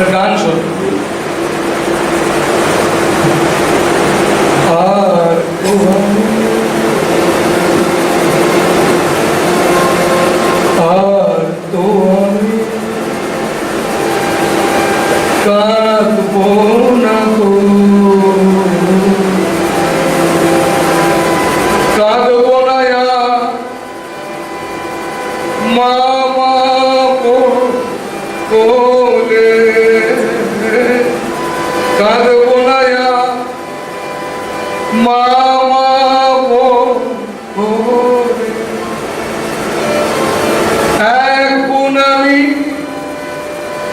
একটা গান শোন আর আর তো আমি কাঁদবো না গো কাঁদবো না কোলে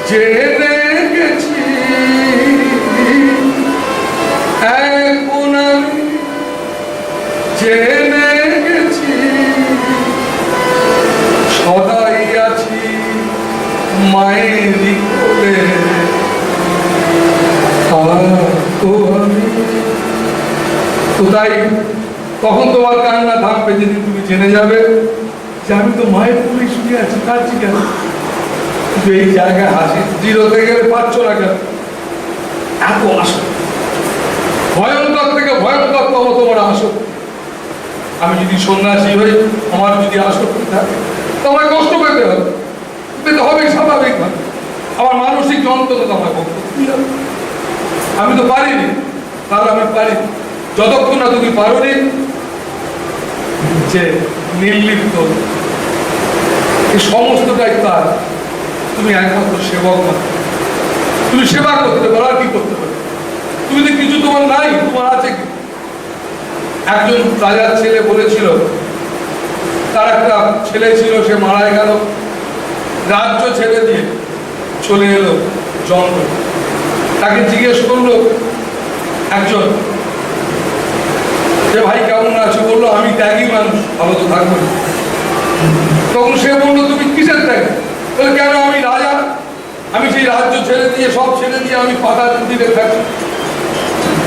জেনে গেছি এখন আমি জেনে গেছি, সদাই আছি মায়েরই কোলে। তাই তখন তোমার কান্না থামবে যেদিন তুমি জেনে যাবে যে আমি তো মায়ের কোলে শুয়ে আছি, কাঁদছি কেন? কিন্তু এই জায়গায় হাসি। জিরোতে গেলে পাচ্ছ না কেন এত আসো ভয়ঙ্কর থেকে ভয়ঙ্করতম তোমার আসো আমি যদি সন্ন্যাসী হই, আমার যদি আসক্তি থাকে তো আমায় কষ্ট পেতে হবে। পেতে হবে স্বাভাবিক ভাবে আমার মানসিক যন্ত্রণা তো হবে। আমি তো পারিনি। তাহলে আমি পারি। যতক্ষণ না তুমি পারোনি, যে নির্লিপ্ত। এই সমস্তটাই তার। তুমি একমাত্র সেবক মাত্র তুমি সেবা করতে পারো, আর কি করতে পারো? তুমি তো কিছু তোমার নাই, তোমার আছে কি? একজন রাজার ছেলে বলেছিল, তার একটা ছেলে ছিল, সে মারা গেল। রাজ্য ছেড়ে দিয়ে চলে এলো জঙ্গল। তাকে জিজ্ঞেস করল একজন যে ভাই, কেমন আছো? বলল, আমি ত্যাগী মানুষ, ভালো তো থাকব তখন সে বলল, তুমি কিসের ত্যাগী? কেন আমি রাজা? আমি সেই রাজ্য ছেড়ে দিয়ে, সব ছেড়ে দিয়ে আমি পাতার কুটিরে থাকি।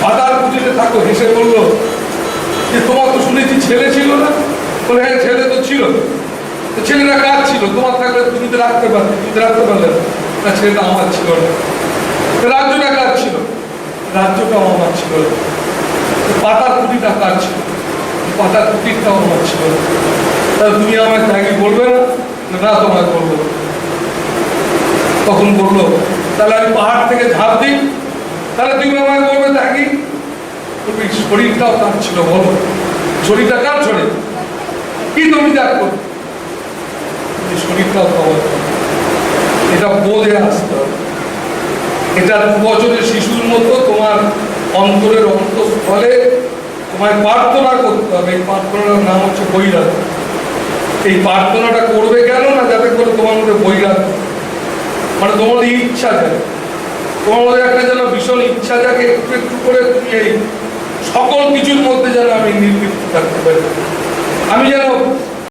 পাতার কুটিরে থাকো, হেসে বলল যে তোমার তো শুনেছি ছেলে ছিল না? বলে হ্যাঁ ছেলে তো ছিল। ছেলেটা কাজ ছিল? তোমার থাকলে তুমি তো রাখতে পারবে তুমি তো রাখতে পারলে না। ছেলেটা আমার ছিল না। রাজ্যটা কাজ ছিল? রাজ্যটাও আমার ছিল না। পাতার কুটিটা কাজ ছিল? পাতার কুটিরটাও আমার ছিল তাহলে তুমি আমায় ত্যাগী বলবে না? না, তোমায় বলব না। তখন বলল, তাহলে আমি পাহাড় থেকে ঝাঁপ দিই। তাহলে তুমি আমায় বলবে ত্যাগী তুমি শরীরটাও তার ছিল বলো শরীরটা কার শরীর? কি তুমি করবে? শরীরটাও পাওয়া এটা বোধে আসতে হবে। এটা দু বছরের শিশুর মতো তোমার অন্তরের অন্তঃস্থলে তোমায় প্রার্থনা করতে হবে। এই প্রার্থনার নাম হচ্ছে বৈরাগ্য। এই প্রার্থনাটা করবে কেন না যাতে করে তোমার মধ্যে বৈরাগ্য মানে এই ইচ্ছা জাগে তোমার একটা যেন ভীষণ ইচ্ছা যাকে একটু একটু করে তুমি এই সকল কিছুর মধ্যে যেন আমি নির্বৃত্ত থাকতে পারি। আমি যেন